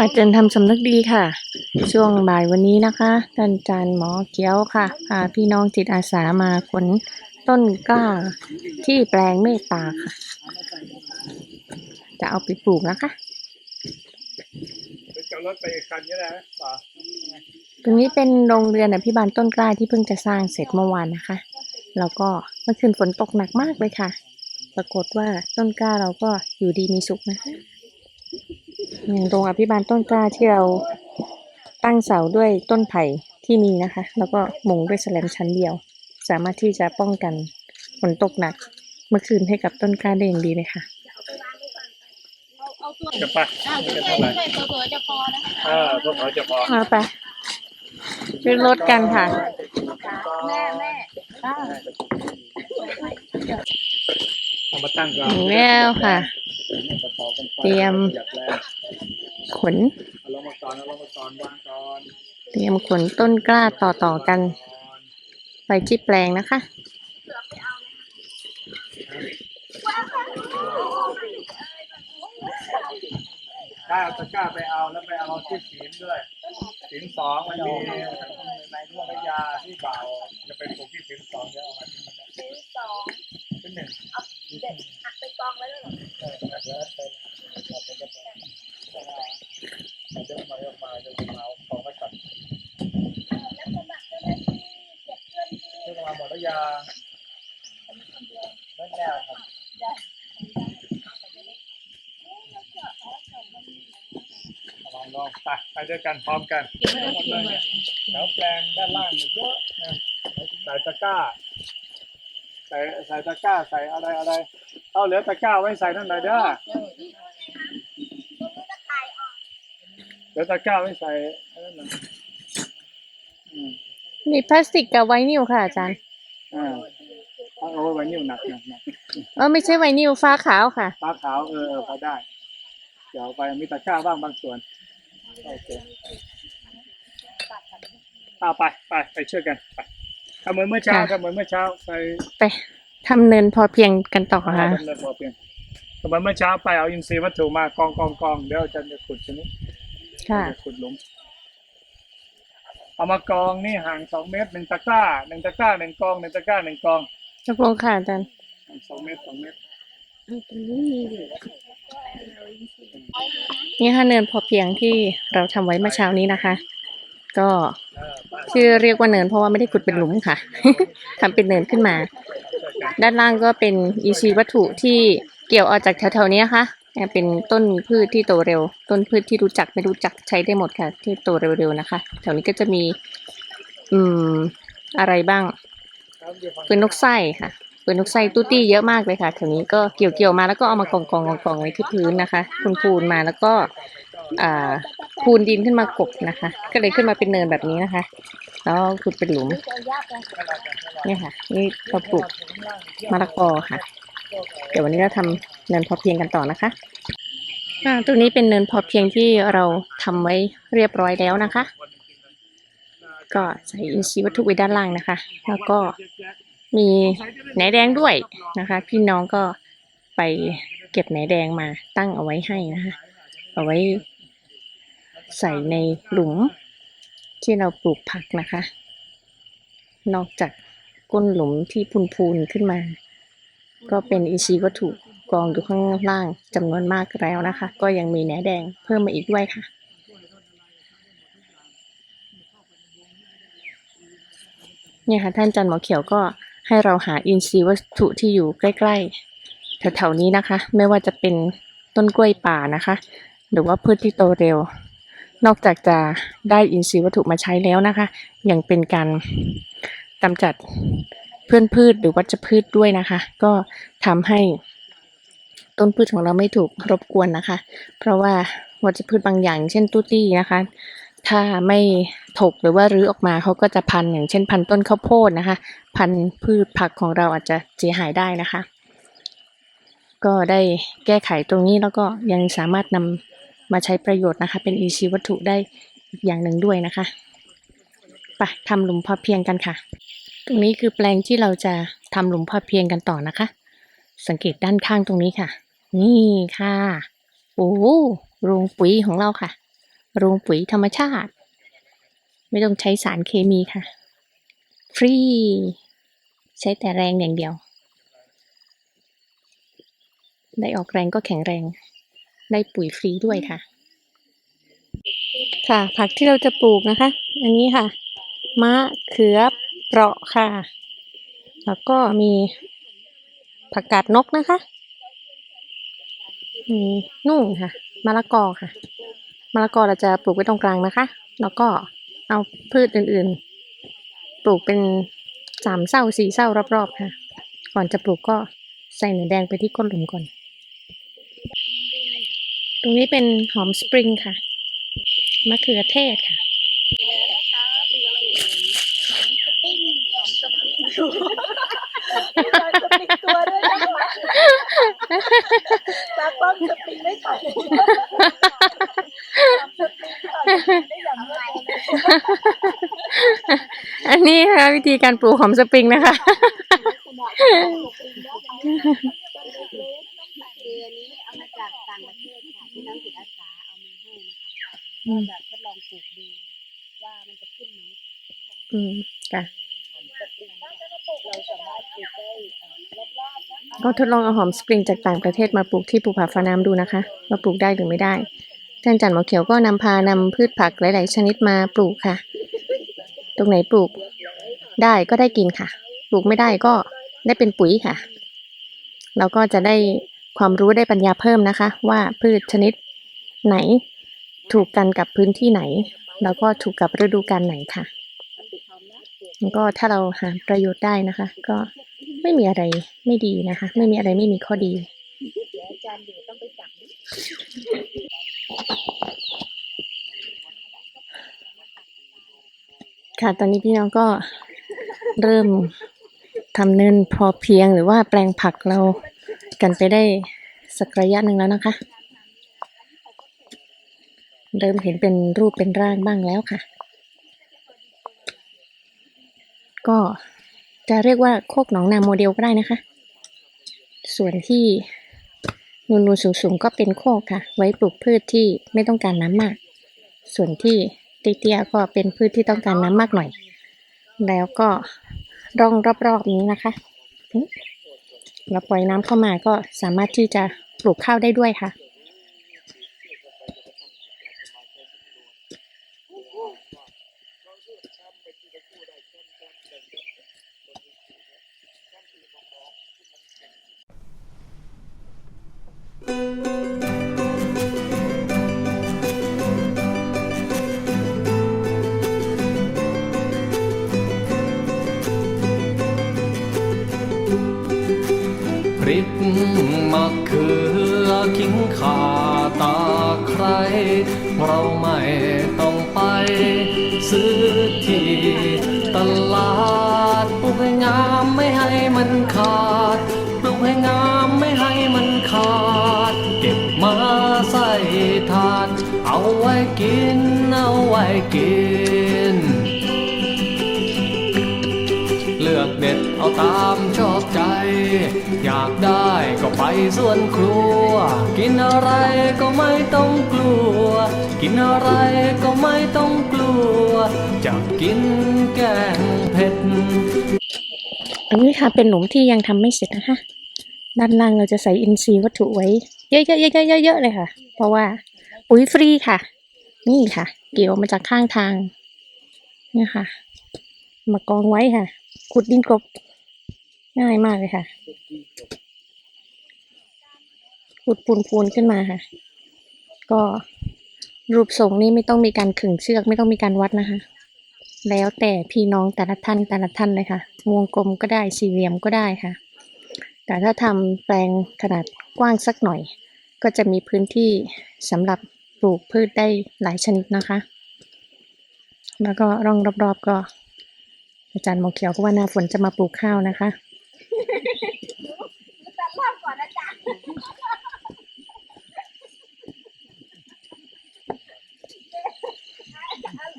ค่ะเจนทำสำนึกดีค่ะ ช่วงบ่ายวันนี้นะคะท่านอาจารย์หมอเกี้ยวค่ะพาพี่น้องจิตอาสามาขนต้นกล้าที่แปลงเมตตาค่ะ จะเอาไปปลูกนะคะจะรถไปคันนี้แหละตรงนี้เป็นโรงเรือนอภิบาลต้นกล้าที่เพิ่งจะสร้างเสร็จเมื่อวานนะคะ แล้วก็เมื่อคืนฝนตกหนักมากเลยค่ะ ปรากฏว่าต้นกล้าเราก็อยู่ดีมีสุขนะคะ โรงอภิบาลต้นกล้าที่เราตั้งเสาด้วยต้นไผ่ที่มีนะคะ แล้วก็มุงด้วยแสลมชั้นเดียว สามารถที่จะป้องกันฝนตกหนัก เมื่อคืนให้กับต้นกล้าได้อย่างดีเลยค่ะจะไปจะช่วยเท่าไหร่ช่วยตัวตัวจะพอนะเออพวกเขาจะพอมาไปขึ้นรถกันค่ะ แม่แม่อ่าเอามาตั้งก่อนแล้วค่ะ เตรียม ขนเอาลงมาก่อนเอาลงมาก่อนวางก่อนเตรียมขนต้นกล้าต่อๆกันไปที่แปลงนะคะ กล้าตะกร้าไปเอาแล้วไปเอาที่ศีลด้วยศีลสองมันมีในร่วงพยาที่เบาจะเป็นปลูกที่ศีลสองจะเอามาที่นี่ซื้อสองเป็นหนึ่งเด็ดหักไปกองไว้แล้วเหรอ เออแล้วเดี๋ยวเป็นเราเป็นจะมาเอามาจะมาเอาของไมาตัดแล้วสมัครเจ้าหน้าที่เก็บเงินที่ที่มาหมดแล้วยาไม่แน่ครับลองลองไปไปด้วยกันพร้อมกันแล้วหมดเลยแถวแปลงด้านล่างเยอะนะใส่ตะกร้าใส่ใส่ตะกร้าใส่อะไรอะไรเอาเหลือตะกร้าไว้ใส่นั่นหน่อยเด้อ เหลือตะกร้าไว้ใส่อันนั่นหน่อยอืมมีพลาสติกกับไวนิลค่ะอาจารย์อ่าเอาเอาไว้นิ้วหนักหนักหนักเออไม่ใช่ไวนิลฟ้าขาวค่ะ ฟ้าขาวเออเออพอได้ เดี๋ยวเอาไปมีตะกร้าบ้างบางส่วนโอเคเอาไปไปไปช่วยกันไปทำเหมือนเมื่อเช้าค่ะทำเหมือนเมื่อเช้าไป ไปทำเนินพอเพียงกันต่อค่ะ ดำเนินพอเพียงทำเหมือนเมื่อเช้าไปเอาอินทรีย์วัตถุมากองกองกองเดี๋ยวอาจารย์จะขุดชนิด ค่ะ จะขุดหลุมเอามากองนี่ห่างสองเมตรหนึ่งตะกร้าหนึ่งตะกร้าหนึ่งกองหนึ่งตะกร้าหนึ่งกองตกลงค่ะอาจารย์ห่างสองเมตรสองเมตรนี่ค่ะเนินพอเพียงที่เราทำไว้เมื่อเช้านี้นะคะ ก็เออไปชื่อเรียกว่าเนินเพราะว่าไม่ได้ขุดเป็นหลุมค่ะ ทำเป็นเนินขึ้นมาช่วยกันด้านล่างก็เป็นอีซีวัตถุที่เกี่ยวออกจากแถวๆนี้นะคะ อ่าเป็นต้นพืชที่โตเร็ว ต้นพืชที่รู้จักไม่รู้จักใช้ได้หมดค่ะ ที่โตเร็วๆนะคะ แถวนี้ก็จะมี อืม อะไรบ้างปืนนกไส้ค่ะปืนนกไส้ตู้ตี้เยอะมากเลยค่ะแถวนี้ก็เกี่ยวเกี่ยวๆมาแล้วก็เอามากองกองกองกองไว้ที่พื้นนะคะพูนพูนๆมาแล้วก็ อ่าพูนดินขึ้นมากบนะคะ ก็เลยขึ้นมาเป็นเนินแบบนี้นะคะ แล้วขุดเป็นหลุม เนี่ยค่ะ นี่เราปลูกมะละกอค่ะ เดี๋ยววันนี้เราทำเนินพอเพียงกันต่อนะคะตรงนี้เป็นเนินพอเพียงที่เราทำไว้เรียบร้อยแล้วนะคะ ก็ใส่อินทรีย์วัตถุไว้ด้านล่างนะคะ แล้วก็มีแหนแดงด้วยนะคะ พี่น้องก็ไปเก็บแหนแดงมาตั้งเอาไว้ให้นะคะ เอาไว้ใส่ในหลุมที่เราปลูกผักนะคะ นอกจากก้นหลุมที่พูนๆขึ้นมา ก็เป็นอินทรีย์วัตถุกองอยู่ข้างล่างจำนวนมากแล้วนะคะ ก็ยังมีแหนแดงเพิ่มมาอีกด้วยค่ะ เนี่ยค่ะท่านจันหมอเขียวก็ให้เราหาอินทรีย์วัตถุที่อยู่ใกล้ๆแถวๆนี้นะคะ ไม่ว่าจะเป็นต้นกล้วยป่านะคะ หรือว่าพืชที่โตเร็ว นอกจากจะได้อินทรีย์วัตถุมาใช้แล้วนะคะ ยังเป็นการกำจัด เพื่อนพืชหรือวัชพืชด้วยนะคะ ก็ทำให้ต้นพืชของเราไม่ถูกรบกวนนะคะ เพราะว่าวัชพืชบางอย่าง เช่นตุ้ตี้นะคะ ถ้าไม่ถกหรือว่ารื้อออกมาเขาก็จะพันอย่างเช่นพันต้นข้าวโพดนะคะ พันพืชผักของเราอาจจะเสียหายได้นะคะ ก็ได้แก้ไขตรงนี้แล้วก็ยังสามารถนำมาใช้ประโยชน์นะคะ เป็นอีชีวัตถุได้อีกอย่างหนึ่งด้วยนะคะไปทำหลุมพอเพียงกันค่ะ ตรงนี้คือแปลงที่เราจะทำหลุมพอเพียงกันต่อนะคะ สังเกตด้านข้างตรงนี้ค่ะ นี่ค่ะ โอ้โหโรงปุ๋ยของเราค่ะ โรงปุ๋ยธรรมชาติ ไม่ต้องใช้สารเคมีค่ะ ฟรี ใช้แต่แรงอย่างเดียว ได้ออกแรงก็แข็งแรง ได้ปุ๋ยฟรีด้วยค่ะ ค่ะ ผักที่เราจะปลูกนะคะ อันนี้ค่ะ มะเขือ เปราะค่ะ แล้วก็มีผักกาดนกนะคะมีนู่นค่ะมะละกอค่ะมะละกอเราจะปลูกไว้ตรงกลางนะคะ แล้วก็เอาพืชอื่นๆ ปลูกเป็นสามเศร้าสี่เศร้ารอบๆค่ะ ก่อนจะปลูกก็ใส่หนูแดงไปที่ก้นหลุมก่อน ตรงนี้เป็นหอมสปริงค่ะมะเขือเทศค่ะ มีการสปริงตัวด้วยนะคะตากล้องสปริงไม่ถ่ายเลยสปริงถ่ายได้อย่างรวดเร็วเลยอันนี้ค่ะวิธีการปลูกหอมสปริงนะคะ คืออันนี้เอามาจากต่างประเทศค่ะที่น้องจิตอาสาเอามาให้นะคะก็แบบทดลองปลูกดูว่ามันจะขึ้นไหมค่ะ อืมค่ะ เราสามารถปลูกได้รอบๆนะ ก็ทดลองเอาหอมสปริงจากต่างประเทศมาปลูกที่ภูผาฟ้าน้ำดูนะคะว่าปลูกได้หรือไม่ได้ท่านจารย์หมอเขียวก็นำพานำพืชผักหลาย ๆ ชนิดมาปลูกค่ะ ตรงไหนปลูกได้ก็ได้กินค่ะ ปลูกไม่ได้ก็ได้เป็นปุ๋ยค่ะ เราก็จะได้ความรู้ได้ปัญญาเพิ่มนะคะ ว่าพืชชนิดไหนถูกกันกับพื้นที่ไหน แล้วก็ถูกกับฤดูกาลไหนค่ะ ก็ถ้าเราหาประโยชน์ได้นะคะ ก็ ไม่มีอะไรไม่ดีนะคะ ไม่มีอะไรไม่มีข้อดีเดี๋ยวอาจารย์เดี๋ยวต้องไปจับนะค่ะตอนนี้พี่น้องก็เริ่มทำเนินพอเพียงหรือว่าแปลงผักเรากันไปได้สักระยะหนึ่งแล้วนะคะ เริ่มเห็นเป็นรูปเป็นร่างบ้างแล้วค่ะ ก็ จะเรียกว่าโคกหนองนาโมเดลก็ได้นะคะ ส่วนที่นูนๆสูงๆก็เป็นโคกค่ะ ไว้ปลูกพืชที่ไม่ต้องการน้ำมาก ส่วนที่เตี้ยๆก็เป็นพืชที่ต้องการน้ำมากหน่อย แล้วก็ร่องรอบๆนี้นะคะเราปล่อยน้ำเข้ามาก็สามารถที่จะปลูกข้าวได้ด้วยค่ะ เราไม่ต้องไปซื้อที่ตลาดปลูกให้งามไม่ให้มันขาดปลูกให้งามไม่ให้มันขาด เก็บมาใส่ถาด เอาไว้กิน เอาไว้กิน เลือกเด็ดเอาตามชอบ อยากได้ก็ไปสวนครัว กินอะไรก็ไม่ต้องกลัว กินอะไรก็ไม่ต้องกลัว จะกินแกงเผ็ด อันนี้ค่ะเป็นหลุมที่ยังทำไม่เสร็จนะคะ ด้านล่างเราจะใส่อินทรีย์วัตถุไว้ เยอะๆๆๆๆเลยค่ะ เพราะว่าปุ๋ยฟรีค่ะ นี่ค่ะ เกี่ยวมาจากข้างทางเนี่ยค่ะ มากองไว้ค่ะ ขุดดินกลบ ง่ายมากเลยค่ะขุดปูนๆขึ้นมาค่ะ ก็รูปทรงนี่ไม่ต้องมีการขึงเชือกไม่ต้องมีการวัดนะคะ แล้วแต่พี่น้องแต่ละท่านแต่ละท่านเลยค่ะ วงกลมก็ได้สี่เหลี่ยมก็ได้ค่ะ แต่ถ้าทำแปลงขนาดกว้างสักหน่อย ก็จะมีพื้นที่สำหรับปลูกพืชได้หลายชนิดนะคะ แล้วก็ร่องรอบๆก็ อาจารย์มอเขียวก็ว่าหน้าฝนจะมาปลูกข้าวนะคะ ตัดรอบก่อนนะจ๊ะ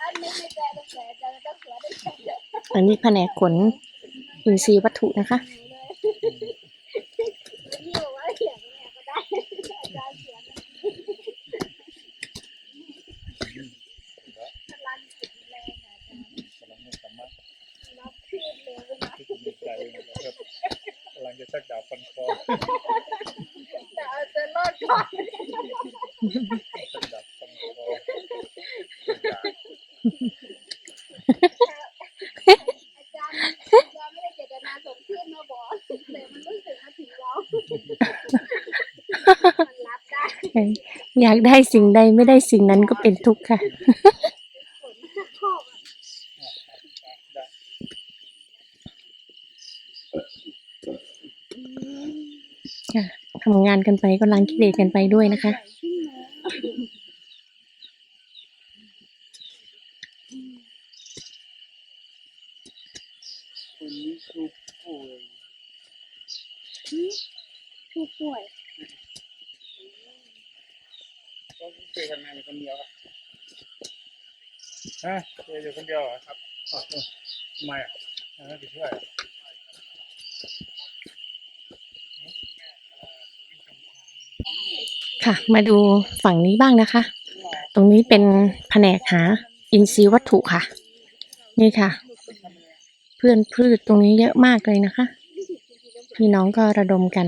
อันนี้แปลต้องแปลจะต้องเสือได้แค่เดียวอันนี้แผนกขนอินทรีย์วัตถุนะคะ นี่บอกว่าเขียนเนี่ยก็ได้อาจารย์เขียน สักดาบฟันคอ แต่เอาจะรอดก่อน สักดาบฟันค อาจารย์อาจารย์ไม่ได้เจตนาส่งขึ้นมาบอกแต่มันรู้สึกมาถึงเรามันรับได้อยากได้สิ่งใดไม่ได้สิ่งนั้นก็เป็นทุกข์ค่ะชอบอะทำงานกันไปก็ล้างกิเลสกันไปด้วยนะคะคนนี้คือ ป่วยผู้ป่วยก็เคยทำงานอยู่คนเดียวครับฮะเคยอยู่คนเดียวเหรอครับอ๋อทำไมอะทำไมไปช่วยอะค่ะ มาดูฝั่งนี้บ้างนะคะ ตรงนี้เป็นแผนกหาอินทรีย์วัตถุค่ะ นี่ค่ะเพื่อนพืชตรงนี้เยอะมากเลยนะคะ พี่น้องก็ระดมกัน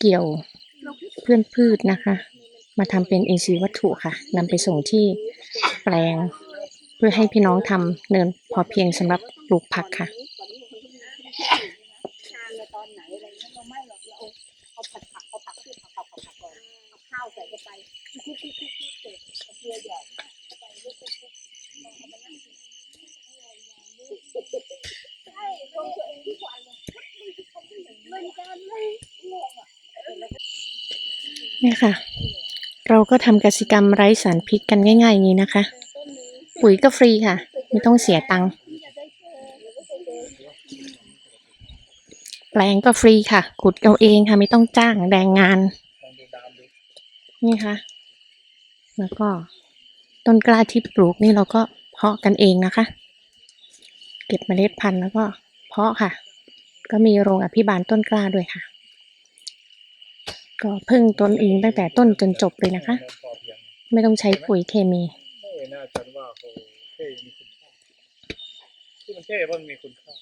เกี่ยวเพื่อนพืชนะคะ มาทำเป็นอินทรีย์วัตถุค่ะนำไปส่งที่แปลง เพื่อให้พี่น้องทำเนินพอเพียงสำหรับปลูกผักค่ะ ทานเลยตอนไหนอะไรเงี้ยเราไม่เราเอาเอาผัดผักเอาผักขึ้นผักผักผักผักก่อนเอาข้าวใส่เข้าไปคุกคุกคุกคุกคุกเสร็จเอาเกลือหยอดเข้าไปคุกคุกคุกเอามานั่งทุกวันเลยเหมือนกันเลยงงอะเนี่ค่ะ เราก็ทำกสิกรรมไร้สารพิษกันง่ายๆอย่างนี้นะคะ ปุ๋ยก็ฟรีค่ะ ไม่ต้องเสียตังค์แปลงก็ฟรีค่ะขุดเอาเองค่ะ ไม่ต้องจ้างแรงงาน นี่ค่ะ แล้วก็ต้นกล้าที่ปลูกนี่เราก็เพาะกันเองนะคะ เก็บเมล็ดพันธุ์แล้วก็เพาะค่ะ ก็มีโรงอภิบาลต้นกล้าด้วยค่ะ ก็พึ่งตนเองตั้งแต่ต้นจนจบเลยนะคะเงินพอเพียงไม่ต้องใช้ปุ๋ยเคมีเท่น่าจะว่าโอ้เท่มีคุณค่าที่มันเท่เพราะมันมีคุณค่า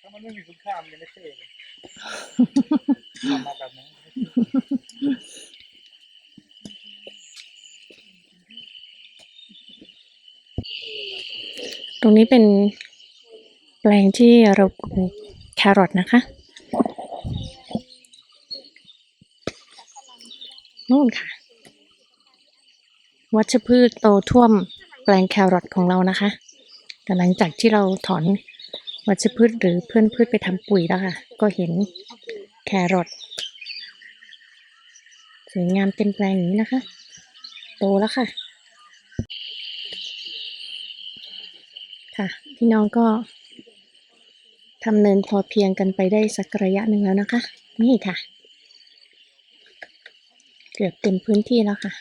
ถ้ามันไม่มีคุณค่ามันจะไม่เท่เลยทำมาแบบนั้นตรงนี้เป็น แปลงที่เราปลูกแครอทนะคะนู่นค่ะ วัชพืชโตท่วมแปลงแครอทของเรานะคะ แต่หลังจากที่เราถอนวัชพืชหรือเพื่อนพืชไปทำปุ๋ยแล้วค่ะ ก็เห็นแครอทสวยงามเต็มแปลงอย่างนี้นะคะ โตแล้วค่ะ ค่ะ พี่น้องก็ ทำเนินพอเพียงกันไปได้สักระยะหนึ่งแล้วนะคะ นี่ค่ะ เกือบเต็มพื้นที่แล้วค่ะ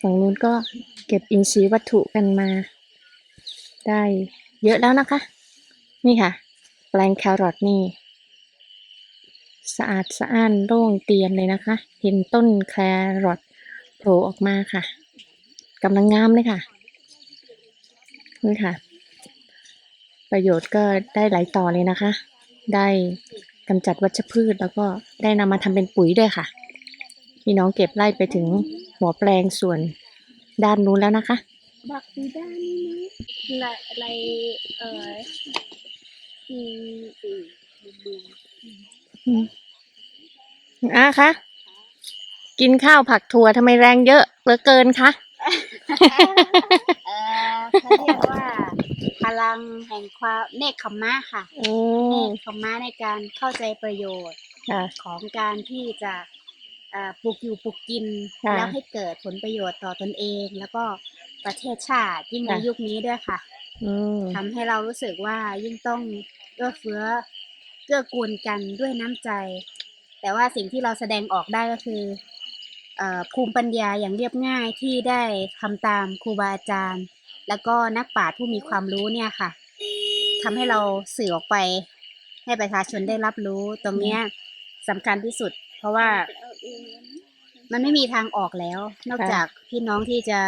ฝั่งนู้นก็เก็บอินทรีย์วัตถุกันมา ได้เยอะแล้วนะคะ นี่ค่ะ แปลงแครอทนี่ สะอาดสะอ้านโล่งเตียนเลยนะคะ เห็นต้นแครอทโผล่ออกมาค่ะกำลังงามเลยค่ะ นี่ค่ะ ประโยชน์ก็ได้หลายต่อเลยนะคะ ได้กำจัดวัชพืชแล้วก็ได้นำมาทำเป็นปุ๋ยด้วยค่ะ พี่น้องเก็บไล่ไปถึงหัวแปลงส่วนด้านนู้นแล้วนะคะ บักดีด้านนี้นะอะไรอะไรเอ่ออืมอืมอืมอะคะกินข้าวผักถั่วทำไมแรงเยอะเหลือเกินคะ เอ่อเขาเรียกว่า พลังแห่งความเนคขมมะค่ะอืเนมคขมมะในการเข้าใจประโยชน์ค่ะ ของการที่จะเอ่อปลูกอยู่ปลูกกิน ค่ะ แล้วให้เกิดผลประโยชน์ต่อตนเอง แล้วก็ประเทศชาติยิ่งในค่ะยุคนี้ด้วยค่ะ อืม ทำให้เรารู้สึกว่ายิ่งต้องเอื้อเฟื้อเกื้อกูลกันด้วยน้ำใจ แต่ว่าสิ่งที่เราแสดงออกได้ก็คือเอ่อภูมิปัญญาอย่างเรียบง่ายที่ได้ทำตามครูบาอาจารย์ แล้วก็นักปราชญ์ผู้มีความรู้เนี่ยค่ะทำให้เราสื่อออกไป ให้ประชาชนได้รับรู้ตรงเนี้ยสำคัญที่สุด เพราะว่ามันไม่มีทางออกแล้ว นอกจากพี่น้องที่จะ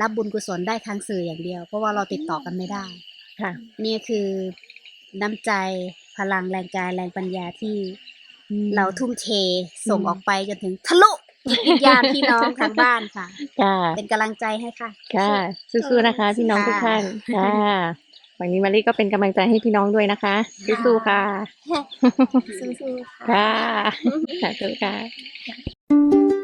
รับบุญกุศลได้ทางสื่ออย่างเดียว เพราะว่าเราติดต่อกันไม่ได้ ค่ะ นี่คือน้ำใจพลังแรงกายแรงปัญญาที่อืมเราทุ่มเทส่งอืมออกไปจนถึงทะลุจิตวิ ญญาณพี่น้องทางบ้านค่ะ ค่ะ เป็นกำลังใจให้ค่ะ ค่ะ สู้ๆนะคะ พี่น้องทุกท่าน ค่ะ วันนี้มารีก็เป็นกำลังใจให้พี่น้องด้วยนะคะ สู้ๆค่ะ สู้ๆค่ะ ค่ะค่ะสู้ค่ะ